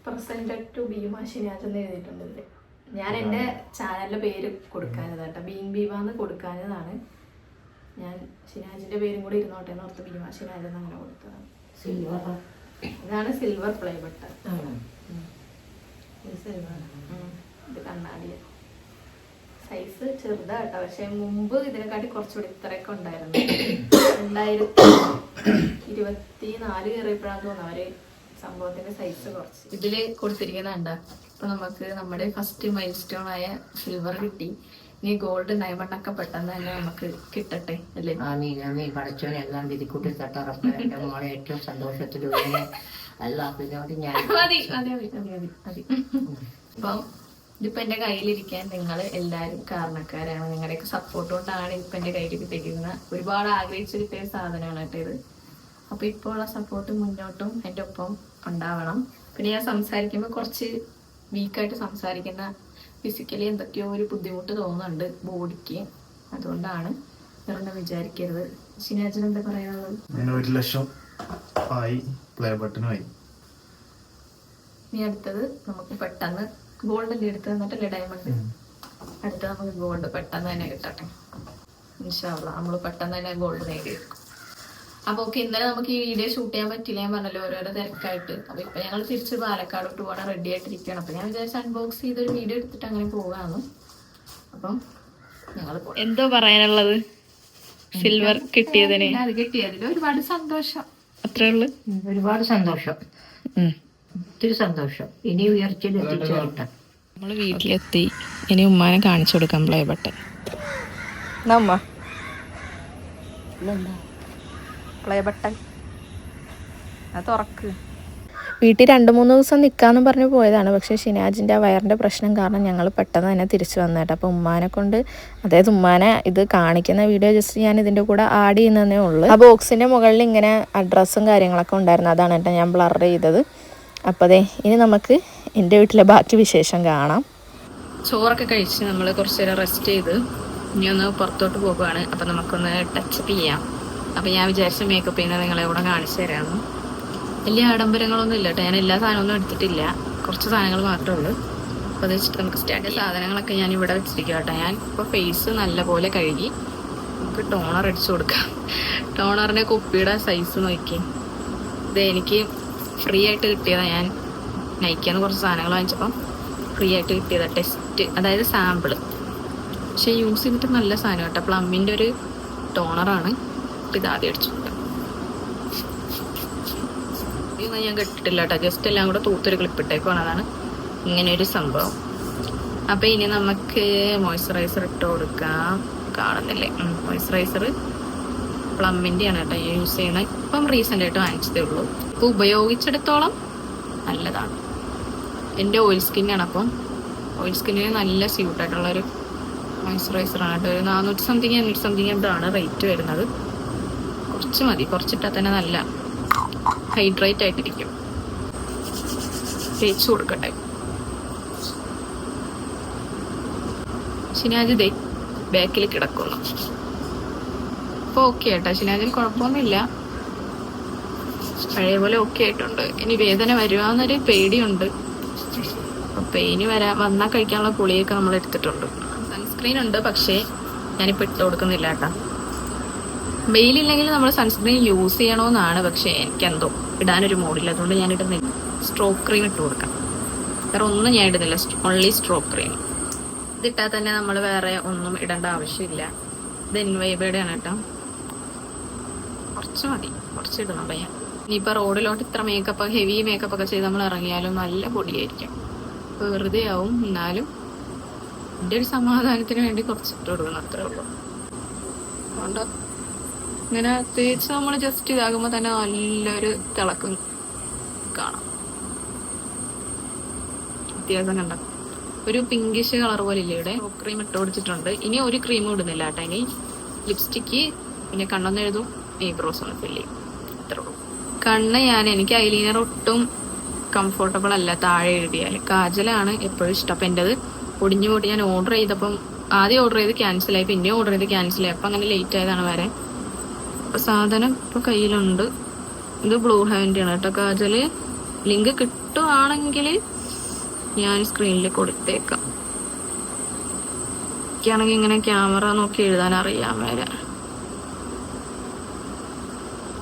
presented to Bheema ശനിയാഴ്ച എന്ന് എഴുതിയിട്ടുണ്ട്. ഞാൻ എന്റെ ചാനലിന്റെ പേര് കൊടുക്കാനത് കേട്ടോ. ഭീമ എന്ന് കൊടുക്കാനതാണ് ഞാൻ ഷിനാജിന്റെ പേരും കൂടി ഇരുന്നോട്ടെ എന്ന് ഓർത്ത് ഭീമ ഷിനാജ് എന്ന് അങ്ങനെ കൊടുത്തതാണ്. സിൽവർ ഇതാണ് സിൽവർ പ്ലേ ബട്ടൺ ഇത് കണ്ണാടിയ. സൈസ് ചെറുതാട്ടോ പക്ഷെ മുമ്പ് ഇതിനെക്കാട്ടി കുറച്ചുകൂടി ഇത്രയൊക്കെ ഉണ്ടായിരുന്നു. [COUGHS] രണ്ടായിരത്തി ഇരുപത്തി നാല് കയറിയപ്പോഴാന്ന് തോന്നുന്നു അവർ സംഭവത്തിന്റെ സൈസ് കുറച്ച്. ഇതിൽ കൊടുത്തിരിക്കുന്നുണ്ട ഇപ്പൊ നമുക്ക് നമ്മുടെ ഫസ്റ്റ് മൈൽ സ്റ്റോൺ ആയ സിൽവർ കിട്ടി. ഇനി ഗോൾഡ് ഡയമണ്ട് ഒക്കെ പെട്ടെന്ന് തന്നെ നമുക്ക് കിട്ടട്ടെ അല്ലേ? ആമീൻ ആമീൻ. പഠിച്ചവനെ എല്ലാം വിധിക്കൂട്ടി തട്ടറപ്പ് മോളെ. ഏറ്റവും സന്തോഷത്തിലൂടെ അല്ലാത്തതിനോട് ഞാൻ. മതി മതി മതി മതി മതി മതി. അപ്പം ഇതിപ്പോ എന്റെ കയ്യിലിരിക്കാൻ നിങ്ങൾ എല്ലാരും കാരണക്കാരാണ്. നിങ്ങളുടെയൊക്കെ സപ്പോർട്ട് കൊണ്ടാണ് ഇപ്പൊ എന്റെ കയ്യിലേക്ക് തരുന്ന ഒരുപാട് ആഗ്രഹിച്ചു കിട്ടിയ സാധനമാണ് കേട്ടോ ഇത്. അപ്പൊ ഇപ്പോൾ ഉള്ള സപ്പോർട്ട് മുന്നോട്ടും എന്റെ ഒപ്പം ഉണ്ടാവണം. പിന്നെ ഞാൻ സംസാരിക്കുമ്പോൾ കുറച്ച് വീക്കായിട്ട് സംസാരിക്കുന്ന ഫിസിക്കലി എന്തൊക്കെയോ ഒരു ബുദ്ധിമുട്ട് തോന്നുന്നുണ്ട് ബോഡിക്ക്. അതുകൊണ്ടാണ് വേറൊന്നും വിചാരിക്കരുത്. ശിനാജൻ എന്താ പറയാനുള്ളത്? ഒരു ലക്ഷം ആയി പ്ലേ ബട്ടണുമായി ഇനി അടുത്തത് നമുക്ക് പെട്ടെന്ന് ഗോൾഡിന്റെ അടുത്ത് എന്നിട്ടല്ലേ ഡയമണ്ട് അടുത്തത് നമുക്ക് ഗോൾഡ് പെട്ടെന്ന് തന്നെ കിട്ടട്ടെ. ഇൻഷാല്ല നമ്മൾ പെട്ടെന്ന് തന്നെ ഗോൾഡ് നേടിയെടുക്കും അപ്പൊ ഓക്കെ ഇന്നലെ നമുക്ക് ഈ വീഡിയോ ഷൂട്ട് ചെയ്യാൻ പറ്റില്ല ഞാൻ പറഞ്ഞല്ലോ ഓരോരോ തിരക്കായിട്ട്. അപ്പൊ ഇപ്പൊ ഞങ്ങൾ തിരിച്ച് പാലക്കാടോട്ട് പോകാൻ റെഡി ആയിട്ടിരിക്കുകയാണ് അപ്പൊ ഞാൻ വിചാരിച്ച അൺബോക്സ് ചെയ്തൊരു വീഡിയോ എടുത്തിട്ട് അങ്ങനെ പോകാന്ന്. അപ്പം ഞങ്ങൾ എന്തോ പറയാനുള്ളത്? സിൽവർ കിട്ടിയതിന്. അത് കിട്ടിയതിൽ ഒരുപാട് സന്തോഷം. അത്രേ ഉള്ളു? ഒരുപാട് സന്തോഷം. ഒത്തിരി സന്തോഷം. ഇനി ഉയർച്ചയിൽ എത്തിച്ചു കിട്ടാം നമ്മൾ വീട്ടിലെത്തി. ഇനി ഉമ്മാനെ കാണിച്ചു കൊടുക്കാം പ്ലേ ബട്ടൺ ഉമ്മ പ്ലേ ബട്ടൺ. അത് തുറക്ക്. വീട്ടിൽ രണ്ട് മൂന്ന് ദിവസം നിൽക്കാമെന്ന് പറഞ്ഞ് പോയതാണ്. പക്ഷേ ഷിനാജിന്റെ ആ വയറിന്റെ പ്രശ്നം കാരണം ഞങ്ങൾ പെട്ടെന്ന് തന്നെ തിരിച്ചു വന്നേട്ടോ അപ്പോൾ ഉമ്മാനെ കൊണ്ട് അതായത് ഉമ്മാനെ ഇത് കാണിക്കുന്ന വീഡിയോ ജസ്റ്റ് ഞാൻ ഇതിന്റെ കൂടെ ആഡ് ചെയ്യുന്നതേ ഉള്ളൂ. ആ ബോക്സിന്റെ മുകളിൽ ഇങ്ങനെ അഡ്രസ്സും കാര്യങ്ങളൊക്കെ ഉണ്ടായിരുന്നു. അതാണ് കേട്ടോ ഞാൻ ബ്ലർ ചെയ്തത്. അപ്പോൾ അതെ ഇനി നമുക്ക് എന്റെ വീട്ടിലെ ബാക്കി വിശേഷം കാണാം. ചോറൊക്കെ കഴിച്ച് നമ്മൾ കുറച്ച് നേരം റെസ്റ്റ് ചെയ്ത് ഇനി ഒന്ന് പുറത്തോട്ട് പോകുകയാണ് അപ്പോൾ നമുക്കൊന്ന് ടച്ചപ്പ് ചെയ്യാം. അപ്പം ഞാൻ വിചാരിച്ച മേക്കപ്പ് ചെയ്യുന്നത് നിങ്ങളെ കൂടെ കാണിച്ചു തരാമെന്ന് വലിയ ആഡംബരങ്ങളൊന്നും ഇല്ല കേട്ടോ ഞാൻ എല്ലാ സാധനങ്ങളും എടുത്തിട്ടില്ല. കുറച്ച് സാധനങ്ങൾ മാത്രമേ ഉള്ളൂ. അപ്പോൾ അത് വെച്ചിട്ട് നമുക്ക് സ്റ്റാർട്ട് സാധനങ്ങളൊക്കെ ഞാൻ ഇവിടെ വെച്ചിരിക്കുക കേട്ടോ ഞാൻ ഇപ്പോൾ ഫേസ് നല്ലപോലെ കഴുകി നമുക്ക് ടോണർ അടിച്ചു കൊടുക്കാം. ടോണറിന്റെ കുപ്പിയുടെ സൈസ് നോക്കി. ഇത് എനിക്ക് ഫ്രീ ആയിട്ട് കിട്ടിയതാണ് ഞാൻ നയിക്കാന്ന് കുറച്ച് സാധനങ്ങൾ വാങ്ങിച്ചപ്പം. ഫ്രീ ആയിട്ട് കിട്ടിയതാണ് ടെസ്റ്റ് അതായത് സാമ്പിൾ പക്ഷെ യൂസ് ചെയ്തിട്ട് നല്ല സാധനം കേട്ടോ പ്ലമ്മിന്റെ ഒരു ടോണറാണ് ഇത് ആദ്യം അടിച്ചു ഇതൊന്നും ഞാൻ കെട്ടിട്ടില്ല കേട്ടോ. ജസ്റ്റ് എല്ലാം കൂടെ തൂത്തൊരു ക്ലിപ്പ് പോണതാണ് ഇങ്ങനെ ഒരു സംഭവം. അപ്പൊ ഇനി നമുക്ക് മോയ്സ്ചറൈസർ ഇട്ട് കൊടുക്കാം. കാണുന്നില്ലേ? മോയ്സ്ചറൈസർ പ്ലമ്മിന്റെ ആണ് കേട്ടോ യൂസ് ചെയ്യുന്നത് ഇപ്പം റീസെന്റ് ആയിട്ട് വാങ്ങിച്ചതേ ഉള്ളൂ. ഇപ്പൊ ഉപയോഗിച്ചെടുത്തോളം നല്ലതാണ്. എന്റെ ഓയിൽ സ്കിന്നാണ് അപ്പം. ഓയിൽ സ്കിന്നിന് നല്ല സ്യൂട്ട് ആയിട്ടുള്ള ഒരു മോയ്സ്ചറൈസർ ആണ് കേട്ടോ. ഒരു നാനൂറ്റി സംതിങ് അഞ്ഞൂറ്റി സംതിങ് എന്താണ് റേറ്റ് വരുന്നത്. കുറച്ച് മതി. കുറച്ചിട്ടാൽ തന്നെ നല്ല ഹൈഡ്രേറ്റ് ആയിട്ടിരിക്കും. തേച്ച് കൊടുക്കട്ടെ. ശനിയാജ് ദേ ബാക്കിൽ കിടക്കുന്നു. അപ്പൊ ഓക്കെ ആട്ടോ ശനിയാജിൽ കുഴപ്പമൊന്നുമില്ല. പഴയ പോലെ ഓക്കെ ആയിട്ടുണ്ട്. ഇനി വേദന വരുവാന്നൊരു പേടിയുണ്ട്. പെയിന് വരാ വന്നാൽ കഴിക്കാനുള്ള ഗുളിയൊക്കെ നമ്മൾ എടുത്തിട്ടുണ്ട് സൺസ്ക്രീൻ ഉണ്ട് പക്ഷേ ഞാനിപ്പോൾ ഇട്ട് കൊടുക്കുന്നില്ല കേട്ടോ. വെയിലില്ലെങ്കിൽ നമ്മൾ സൺസ്ക്രീൻ യൂസ് ചെയ്യണമെന്നാണ് പക്ഷേ എനിക്കെന്തോ ഇടാനൊരു മോഡില്ല അതുകൊണ്ട് ഞാൻ ഇടുന്നില്ല സ്ട്രോക്ക് ക്രീം ഇട്ട് കൊടുക്കാം. വേറെ ഒന്നും ഞാൻ ഇടുന്നില്ല ഓൺലി സ്ട്രോക്ക് ക്രീം ഇതിട്ടാൽ തന്നെ നമ്മൾ വേറെ ഒന്നും ഇടേണ്ട ആവശ്യമില്ല. ഇത് എൻവൈബയുടെ ആണ് കേട്ടോ. കുറച്ച് മതി. കുറച്ച് ഇടുന്നുണ്ട് ഞാൻ. ഇനിയിപ്പോൾ റോഡിലോട്ട് ഇത്ര മേക്കപ്പ് ഹെവി മേക്കപ്പ് ഒക്കെ ചെയ്ത് നമ്മൾ ഇറങ്ങിയാലും നല്ല പൊടിയായിരിക്കും. വെറുതെ ആവും. എന്നാലും എന്റെ ഒരു സമാധാനത്തിന് വേണ്ടി കുറച്ചിട്ട് കൊടുക്കണം. അത്രേ ഉള്ളൂ. അതുകൊണ്ട് ഇങ്ങനെ തേച്ച് നമ്മൾ ജസ്റ്റ് ഇതാകുമ്പോൾ തന്നെ നല്ലൊരു തിളക്കം കാണാം. വ്യത്യാസം കണ്ട. ഒരു പിങ്കിഷ് കളർ പോലെ ഇല്ലേ ഇവിടെ ക്രീം ഇട്ട് കൊടുത്തിട്ടുണ്ട്. ഇനി ഒരു ക്രീമും ഇടുന്നില്ല കേട്ടോ. ഇനി ലിപ്സ്റ്റിക്ക് പിന്നെ കണ്ണൊന്ന് എഴുതും. ഐബ്രോസ് ഒന്ന് ഫില്ല് ചെയ്യും. അത്രേ ഉള്ളൂ. കണ്ണ് ഞാൻ എനിക്ക് ഐലീനർ ഒട്ടും കംഫർട്ടബിൾ അല്ല താഴെ എഴുതിയാൽ കാജലാണ് എപ്പോഴും ഇഷ്ടം. അപ്പം എന്റെത് ഒടിഞ്ഞു പോയിട്ട് ഞാൻ ഓർഡർ ചെയ്തപ്പം ആദ്യം ഓർഡർ ചെയ്ത് ക്യാൻസൽ ആയി. പിന്നെ ഓർഡർ ചെയ്ത് ക്യാൻസൽ ആയി. അപ്പം അങ്ങനെ ലേറ്റ് ആയതാണ് വരെ സാധനം ഇപ്പൊ കയ്യിലുണ്ട്. ഇത് ബ്ലൂ ഹാൻഡ് ആണ് കേട്ടോ. കാജൽ ലിങ്ക് കിട്ടുവാണെങ്കിൽ ഞാൻ സ്ക്രീനിൽ കൊടുത്തേക്കാം. എനിക്കാണെങ്കിൽ ഇങ്ങനെ ക്യാമറ നോക്കി എഴുതാൻ അറിയാൻ വരെ.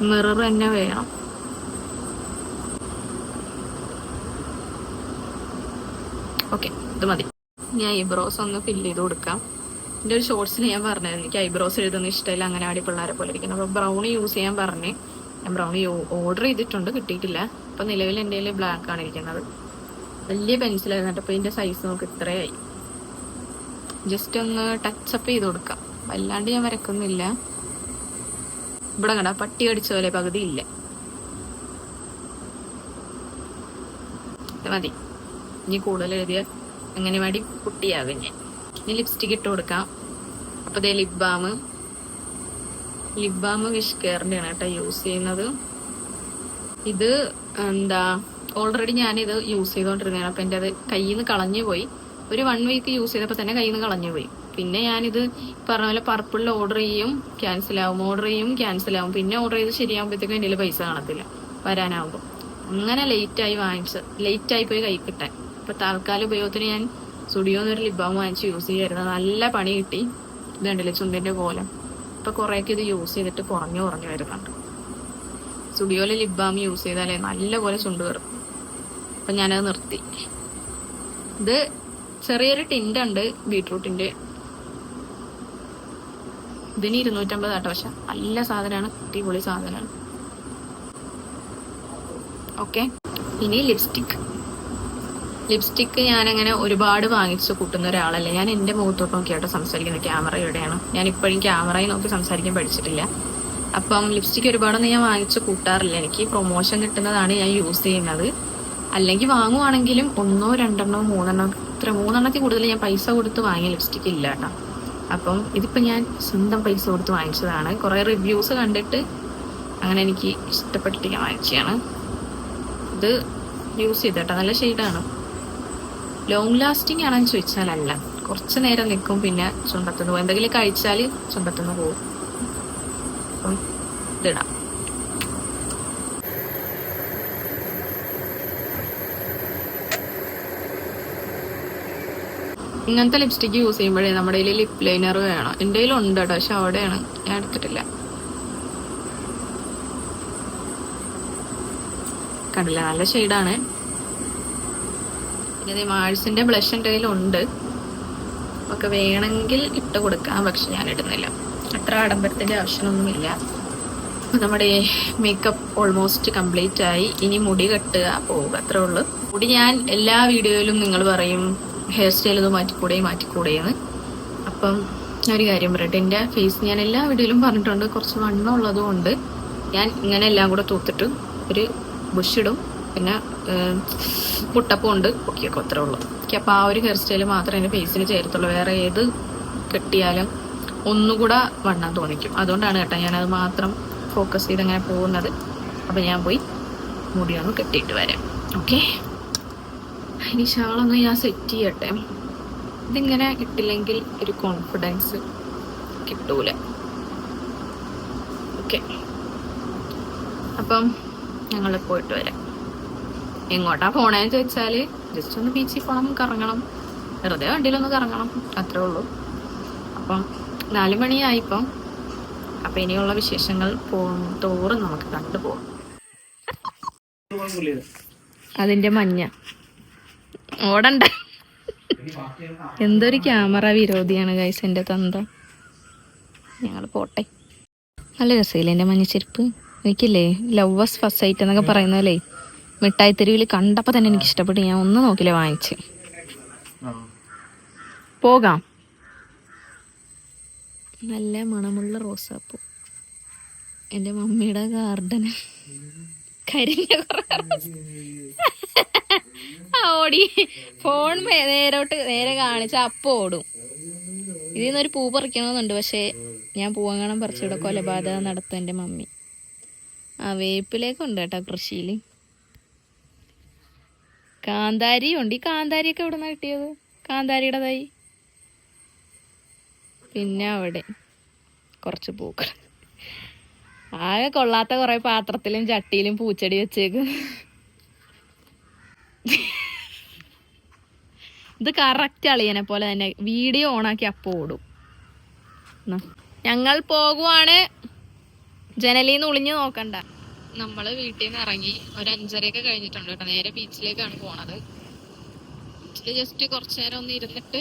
മിറർ തന്നെ വേണം. ഓക്കെ ഇത് മതി. ഞാൻ ഐബ്രോസ് ഒന്ന് ഫില്ല് ചെയ്ത് കൊടുക്കാം. എന്റെ ഒരു ഷോർട്സിൽ ഞാൻ പറഞ്ഞായിരുന്നു എനിക്ക് ഐബ്രോസ് എഴുതുന്ന ഇഷ്ടമില്ല അങ്ങനെ ആടി പിള്ളേരെ പോലെ ഇരിക്കുന്നത് അപ്പോൾ ബ്രൗൺ യൂസ് ചെയ്യാൻ പറഞ്ഞേ ഞാൻ ബ്രൗൺ ഓർഡർ ചെയ്തിട്ടുണ്ട് കിട്ടിയിട്ടില്ല. അപ്പോൾ നിലവിൽ എന്റെ കയ്യിൽ ബ്ലാക്ക് ആണ് ഇരിക്കുന്നത്. വലിയ പെൻസിലായിരുന്നു അപ്പോൾ ഇതിന്റെ സൈസ് നമുക്ക് ഇത്രയായി. ജസ്റ്റ് ഒന്ന് ടച്ചപ്പ് ചെയ്ത് കൊടുക്കാം. വല്ലാണ്ട് ഞാൻ വരക്കുന്നില്ല. ഇവിടെ കണ്ട പട്ടി കടിച്ച പോലെ പകുതി ഇല്ല. മതി. ഇനി കൂടുതൽ എഴുതിയ അങ്ങനെ വേണ്ടി കുട്ടിയാകും ഞാൻ ഇനി ലിപ്സ്റ്റിക് ഇട്ട് കൊടുക്കാം. അപ്പൊ ഇതേ ലിപ് ബാം ലിപ് ബാം വിഷ് കെയറിന്റെ ആണ് കേട്ടോ യൂസ് ചെയ്യുന്നത്. ഇത് എന്താ ഓൾറെഡി ഞാനിത് യൂസ് ചെയ്തോണ്ടിരുന്നതാണ്. അപ്പൊ എന്റെ അത് കയ്യിൽ നിന്ന് കളഞ്ഞു പോയി. ഒരു വൺ വീക്ക് യൂസ് ചെയ്തപ്പോൾ തന്നെ കയ്യിൽ നിന്ന് കളഞ്ഞു പോയി. പിന്നെ ഞാനിത് പറഞ്ഞ പോലെ പർപ്പിളിൽ ഓർഡർ ചെയ്യും ക്യാൻസൽ ആവും. ഓർഡർ ചെയ്യും ക്യാൻസൽ ആവും. പിന്നെ ഓർഡർ ചെയ്ത് ശരിയാകുമ്പോഴത്തേക്കും എന്റെ പൈസ കാണത്തില്ല വരാനാവുമ്പോൾ അങ്ങനെ ലേറ്റ് ആയി വാങ്ങിച്ച് ലേറ്റ് ആയി പോയി കൈ കിട്ടാൻ. അപ്പം താൽക്കാല ഉപയോഗത്തിന് ഞാൻ സ്റ്റുഡിയോന്ന് ഒരു ലിബാം വാങ്ങിച്ച് യൂസ് ചെയ്യായിരുന്നു നല്ല പണി കിട്ടി. ഇത് കണ്ടില്ലേ? ചുണ്ടിന്റെ കോലം. ഇപ്പൊ കുറേയൊക്കെ ഇത് യൂസ് ചെയ്തിട്ട് കുറഞ്ഞു കുറഞ്ഞു വരുന്നുണ്ട്. സ്റ്റുഡിയോയിലെ ലിബാം യൂസ് ചെയ്താലേ നല്ല പോലെ ചുണ്ട് കയറും അപ്പൊ ഞാനത് നിർത്തി. ഇത് ചെറിയൊരു ടിന്റ് ഉണ്ട് ബീട്രൂട്ടിന്റെ. ഇതിന് ഇരുന്നൂറ്റമ്പത് ആട്ടോ. പക്ഷെ നല്ല സാധനമാണ്. അടിപൊളി സാധനമാണ്. ഓക്കെ. ഇനി ലിപ്സ്റ്റിക് ലിപ്സ്റ്റിക്ക് ഞാനങ്ങനെ ഒരുപാട് വാങ്ങിച്ച് കൂട്ടുന്ന ഒരാളല്ല. ഞാൻ എന്റെ മുഖത്തോട്ട് നോക്കിയാട്ടോ സംസാരിക്കുന്നത്. ക്യാമറ എവിടെയാണ് ഞാൻ ഇപ്പോഴും ക്യാമറയിൽ നോക്കി സംസാരിക്കാൻ പഠിച്ചിട്ടില്ല. അപ്പം ലിപ്സ്റ്റിക്ക് ഒരുപാടൊന്നും ഞാൻ വാങ്ങിച്ച് കൂട്ടാറില്ല. എനിക്ക് പ്രൊമോഷൻ കിട്ടുന്നതാണ് ഞാൻ യൂസ് ചെയ്യുന്നത്. അല്ലെങ്കിൽ വാങ്ങുവാണെങ്കിലും ഒന്നോ രണ്ടെണ്ണോ മൂന്നെണ്ണോ ഇത്ര മൂന്നെണ്ണത്തിൽ കൂടുതൽ ഞാൻ പൈസ കൊടുത്ത് വാങ്ങിയ ലിപ്സ്റ്റിക്ക് ഇല്ല കേട്ടോ. അപ്പം ഇതിപ്പോൾ ഞാൻ സ്വന്തം പൈസ കൊടുത്ത് വാങ്ങിച്ചതാണ്. കുറേ റിവ്യൂസ് കണ്ടിട്ട് അങ്ങനെ എനിക്ക് ഇഷ്ടപ്പെട്ടിട്ട് ഞാൻ വാങ്ങിച്ചതാണ്. ഇത് യൂസ് ചെയ്തേട്ടോ. നല്ല ഷെയ്ഡാണ് ലോങ് ലാസ്റ്റിംഗ് ആണെന്ന് ചോദിച്ചാൽ അല്ല കുറച്ച് നേരം നിൽക്കും പിന്നെ ചുണ്ടത്തുനിന്ന് പോകും. എന്തെങ്കിലും കഴിച്ചാൽ ചുണ്ടത്തുനിന്ന് പോകും. അപ്പം ഇതിടാം. ഇങ്ങനത്തെ ലിപ്സ്റ്റിക്ക് യൂസ് ചെയ്യുമ്പോഴേ നമ്മുടെ കയ്യിൽ ലിപ് ലൈനർ വേണം. എന്റെ ഉണ്ട് കേട്ടോ പക്ഷെ അവിടെയാണ്. ഞാൻ എടുത്തിട്ടില്ല. കണ്ടില്ല നല്ല ഷെയ്ഡാണ് ഇത് മാഴ്സിന്റെ ബ്ലഷ് എന്റെ കയ്യിലുണ്ട്. ഒക്കെ വേണമെങ്കിൽ ഇട്ട് കൊടുക്കാം പക്ഷെ ഞാൻ ഇടുന്നില്ല. അത്ര ആഡംബരത്തിന്റെ ആവശ്യമൊന്നുമില്ല. നമ്മുടെ മേക്കപ്പ് ഓൾമോസ്റ്റ് കംപ്ലീറ്റ് ആയി. ഇനി മുടി കെട്ടുക പോവുക അത്രേ ഉള്ളൂ. മുടി ഞാൻ എല്ലാ വീഡിയോയിലും നിങ്ങൾ പറയും ഹെയർ സ്റ്റൈൽ ഇത് മാറ്റിക്കൂടെ മാറ്റിക്കൂടെയെന്ന് അപ്പം ഞാൻ ഒരു കാര്യം പറയട്ടെ എന്റെ ഫേസ് ഞാൻ എല്ലാ വീഡിയോയിലും പറഞ്ഞിട്ടുണ്ട് കുറച്ച് വണ്ണം ഉള്ളതുകൊണ്ട് ഞാൻ ഇങ്ങനെ എല്ലാം കൂടെ തൂത്തിട്ട് ഒരു ബുഷിടും പിന്നെ മുട്ടപ്പുണ്ട് പൊക്കിയൊക്കെ അത്രേ ഉള്ളൂ. എനിക്ക് അപ്പോൾ ആ ഒരു ഹെയർ സ്റ്റൈൽ മാത്രമേ എന്റെ ഫേസിന് ചേരത്തുള്ളൂ. വേറെ ഏത് കെട്ടിയാലും ഒന്നുകൂടെ വണ്ണം തോന്നിക്കും. അതുകൊണ്ടാണ് കേട്ടോ ഞാനത് മാത്രം ഫോക്കസ് ചെയ്ത് അങ്ങനെ പോകുന്നത്. അപ്പോൾ ഞാൻ പോയി മുടി ഒന്ന് കെട്ടിയിട്ട് വരാം. ഓക്കെ ഇനി ഷാളൊന്ന് ഞാൻ സെറ്റ് ചെയ്യട്ടെ. ഇതിങ്ങനെ കിട്ടില്ലെങ്കിൽ ഒരു കോൺഫിഡൻസ് കിട്ടൂല. ഓക്കെ അപ്പം ഞങ്ങൾ പോയിട്ട് വരാം. എങ്ങോട്ടാ പോണേന്ന് ചോദിച്ചാൽ ജസ്റ്റ് ഒന്ന് ബീച്ചിൽ പോകണം കറങ്ങണം. വെറുതെ വണ്ടിയിലൊന്ന് കറങ്ങണം അത്രേ ഉള്ളൂ. അപ്പം നാല് മണിയായിപ്പം. അപ്പം ഇനിയുള്ള വിശേഷങ്ങൾ പോകും തോറും നമുക്ക് കണ്ടു പോകാം അതിന്റെ മഞ്ഞ. ഓടണ്ട. എന്തൊരു ക്യാമറ വിരോധിയാണ് ഗൈസ് എന്റെ തന്ത. ഞങ്ങൾ പോട്ടെ. നല്ല രസമില്ലേ എന്റെ മഞ്ഞച്ചെരുപ്പ് എനിക്കില്ലേ ലവ്വസ് ഫസ്റ്റ് സൈറ്റ് എന്നൊക്കെ പറയുന്നതല്ലേ മിഠായി തെരുവിൽ കണ്ടപ്പോൾ തന്നെ എനിക്ക് ഇഷ്ടപ്പെട്ടു. ഞാൻ ഒന്ന് നോക്കില്ല വാങ്ങിച്ച്. പോകാം. നല്ല മണമുള്ള റോസാപ്പൂ. എന്റെ മമ്മിയുടെ ഗാർഡന്. കരിഞ്ഞ. ഓടി. ഫോൺ നേരോട്ട് നേരെ കാണിച്ച അപ്പ ഓടും. ഇതിൽ നിന്നൊരു പൂ പറിക്കണമെന്നുണ്ട് പക്ഷേ ഞാൻ പൂവങ്ങണം പറിച്ചിവിടെ കൊലപാതകം നടത്തും എന്റെ മമ്മി. ആ വേപ്പിലേക്കുണ്ട് കേട്ടോ കൃഷിയിൽ കാന്താരി ഉണ്ട്. ഈ കാന്താരിയൊക്കെ എവിടെ നിന്നാണ് കിട്ടിയത്? കാന്താരിയുടെ തൈ പിന്നെ അവിടെ കുറച്ച് പൂക്കൾ. ആകെ കൊള്ളാത്ത കുറേ പാത്രത്തിലും ചട്ടിയിലും പൂച്ചെടി വെച്ചേക്ക് ഇത് കറക്റ്റ് അളിയനെ പോലെ തന്നെ. വീഡിയോ ഓണാക്കി അപ്പോ ഓടും. ഞങ്ങൾ പോകുവാണ്. ജനലിൽ നിന്ന് ഒളിഞ്ഞു നോക്കണ്ട. നമ്മൾ വീട്ടിൽ നിന്ന് ഇറങ്ങി ഒരു അഞ്ചരയൊക്കെ കഴിഞ്ഞിട്ടുണ്ട് കേട്ടോ. നേരെ ബീച്ചിലേക്കാണ് പോണത്. ബീച്ചിൽ ജസ്റ്റ് കുറച്ചു നേരം ഒന്ന് ഇരുന്നിട്ട്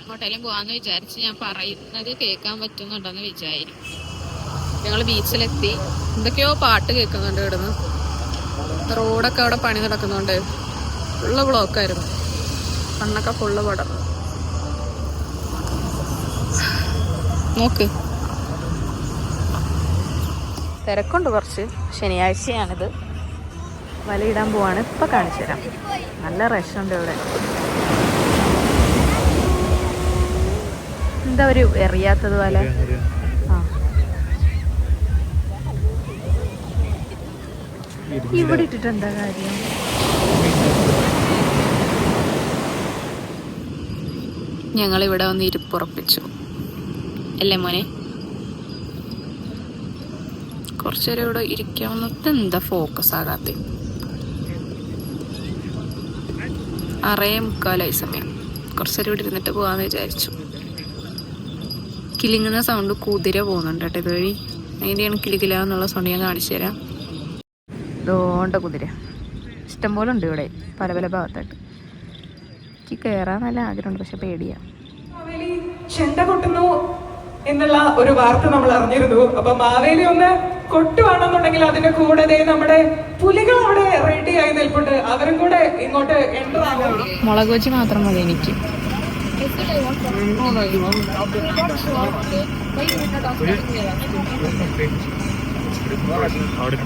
എങ്ങോട്ടേലും പോവാന്ന് വിചാരിച്ച് ഞാൻ പറയുന്നത് കേൾക്കാൻ പറ്റുന്നുണ്ടെന്ന് വിചാരിക്കും ഞങ്ങൾ ബീച്ചിലെത്തി. എന്തൊക്കെയോ പാട്ട് കേൾക്കുന്നുണ്ട് ഇവിടുന്ന്. റോഡൊക്കെ അവിടെ പണി നടക്കുന്നുണ്ട്. ഫുള്ള് ബ്ലോക്കായിരുന്നു മണ്ണൊക്കെ ഫുള്ള് പടർന്നു. നോക്ക്. തിരക്കുണ്ട് കുറച്ച്. ശനിയാഴ്ചയാണിത്. വലയിടാൻ പോവാണ്. ഇപ്പൊ കാണിച്ചു തരാം. നല്ല റഷുണ്ട് ഉണ്ട് ഇവിടെ. എന്താ ഒരു എറിയാത്തത് പോലെ? ആ. ഇവിടെ ഇട്ടിട്ട് എന്താ കാര്യം? ഞങ്ങളിവിടെ വന്ന് ഇരിപ്പുറപ്പിച്ചു അല്ലേ മോനെ? കുറച്ചേരം ഇവിടെ ഇരിക്കാവുന്നത് എന്താ ഫോക്കസ് ആകാത്ത? അറേ മുക്കാലായി സമയം. കുറച്ചേരം ഇവിടെ ഇരുന്നിട്ട് പോകാന്ന് വിചാരിച്ചു. കിലിങ്ങുന്ന സൗണ്ട് കുതിര പോകുന്നുണ്ട് കേട്ടോ ഇതുവഴി. അതിന്റെയാണ് കിളികില എന്നുള്ള സൗണ്ട് ഞാൻ കാണിച്ചു തരാം. ദോണ്ട കുതിര? ഇഷ്ടംപോലെ ഉണ്ട് ഇവിടെ പല പല ഭാഗത്തായിട്ട്. എനിക്ക് കയറാൻ നല്ല ആഗ്രഹമുണ്ട് പക്ഷെ പേടിയാ. ചെണ്ട കൊട്ടുന്നു എന്നുള്ള ഒരു വാർത്ത നമ്മൾ അറിഞ്ഞിരുന്നു. അപ്പൊ മാവേലി ഒന്ന് കൊട്ടുവാണെന്നുണ്ടെങ്കിൽ അതിന്റെ കൂടെ നമ്മുടെ പുലികൾ അവിടെ റെഡി ആയി നിൽപ്പുണ്ട്. അവരും കൂടെ ഇങ്ങോട്ട് എന്റർ ആകും. മുളക് വെച്ച് മാത്രം മതി എനിക്ക്.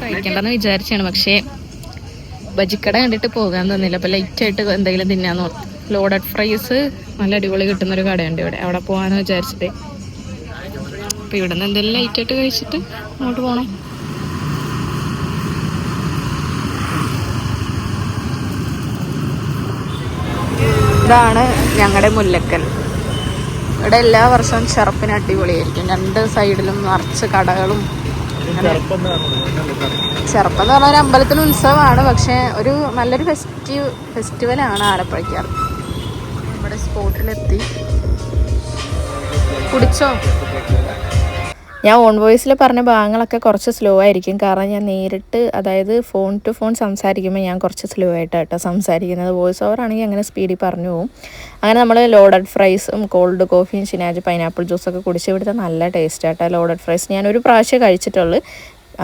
കഴിക്കണ്ടെന്ന് വിചാരിച്ചാണ് പക്ഷേ ബജിക്കട കണ്ടിട്ട് പോകാൻ തന്നില്ല അപ്പൊ ലൈറ്റ് ആയിട്ട് എന്തെങ്കിലും തിന്നാന്ന് ലോഡഡ് ഫ്രൈസ് നല്ല അടിപൊളി കിട്ടുന്ന ഒരു കടയുണ്ട് ഇവിടെ. അവിടെ പോകാന്ന് വിചാരിച്ചിട്ട് അപ്പൊ ഇവിടെ നിന്ന് ലൈറ്റ് ആയിട്ട് കഴിച്ചിട്ട് അങ്ങോട്ട് പോണം. ഇതാണ് ഞങ്ങളുടെ മുല്ലക്കൽ. ഇവിടെ എല്ലാ വർഷവും ചെറുപ്പിന് അടിപൊളിയായിരിക്കും. രണ്ട് സൈഡിലും നിറച്ച് കടകളും ചെറുപ്പം എന്ന് പറഞ്ഞാൽ ഒരു അമ്പലത്തിന് ഉത്സവമാണ്. പക്ഷേ ഒരു നല്ലൊരു ഫെസ്റ്റീവ് ഫെസ്റ്റിവലാണ് ആലപ്പുഴയ്ക്കാർ നമ്മുടെ സ്പോട്ടിലെത്തി കുടിച്ചോ? ഞാൻ ഓൺ വോയിസിൽ പറഞ്ഞ ഭാഗങ്ങളൊക്കെ കുറച്ച് സ്ലോ ആയിരിക്കും. കാരണം ഞാൻ നേരിട്ട് അതായത് ഫോൺ ടു ഫോൺ സംസാരിക്കുമ്പോൾ ഞാൻ കുറച്ച് സ്ലോ ആയിട്ടാട്ടോ സംസാരിക്കുന്നത്. വോയിസ് ഓവർ ആണെങ്കിൽ അങ്ങനെ സ്പീഡിൽ പറഞ്ഞു പോകും അങ്ങനെ നമ്മൾ ലോഡഡ് ഫ്രൈസും കോൾഡ് കോഫിയും ചിനാജ് പൈനാപ്പിൾ ജ്യൂസൊക്കെ കുടിച്ച് ഇവിടുത്തെ നല്ല ടേസ്റ്റ് ആട്ടോ ലോഡഡ് ഫ്രൈസ് ഞാൻ ഒരു പ്രാവശ്യം കഴിച്ചിട്ടുള്ളൂ.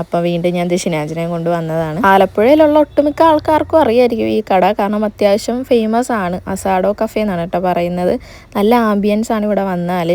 അപ്പോൾ വീണ്ടും ഞാൻ ദിശിനാജിനെ കൊണ്ട് വന്നതാണ്. ആലപ്പുഴയിലുള്ള ഒട്ടുമിക്ക ആൾക്കാർക്കും അറിയായിരിക്കും ഈ കട. കാരണം അത്യാവശ്യം ഫേമസ് ആണ്. അസാഡോ കഫേ എന്നാണ് കേട്ടോ പറയുന്നത്. നല്ല ആംബിയൻസ് ആണ് ഇവിടെ വന്നാൽ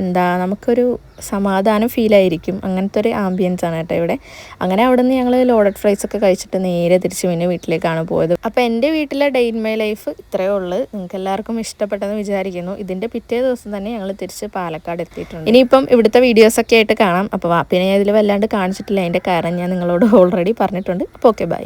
എന്താ നമുക്കൊരു സമാധാനം ഫീൽ ആയിരിക്കും. അങ്ങനത്തെ ഒരു ആംബിയൻസ് ആണ് കേട്ടോ ഇവിടെ. അങ്ങനെ അവിടെ നിന്ന് ഞങ്ങൾ ലോഡഡ് ഫ്രൈസ് ഒക്കെ കഴിച്ചിട്ട് നേരെ തിരിച്ച് പിന്നെ വീട്ടിലേക്കാണ് പോയത്. അപ്പോൾ എന്റെ വീട്ടിലെ ഡേ ഇൻ മൈ ലൈഫ് ഇത്രയേ ഉള്ളൂ. നിങ്ങൾക്ക് എല്ലാവർക്കും ഇഷ്ടപ്പെട്ടെന്ന് വിചാരിക്കുന്നു. ഇതിന്റെ പിറ്റേ ദിവസം തന്നെ ഞങ്ങൾ തിരിച്ച് പാലക്കാട് എത്തിയിട്ടുണ്ട്. ഇനിയിപ്പം ഇവിടുത്തെ വീഡിയോസൊക്കെ ആയിട്ട് കാണാം. അപ്പോൾ വാപ്പിനെ ഞാൻ ഇതിൽ വല്ലാണ്ട് കാണിച്ചിട്ടില്ല. അതിന്റെ കാരണം ഞാൻ നിങ്ങളോട് ഓൾറെഡി പറഞ്ഞിട്ടുണ്ട്. അപ്പോൾ ഓക്കെ ബൈ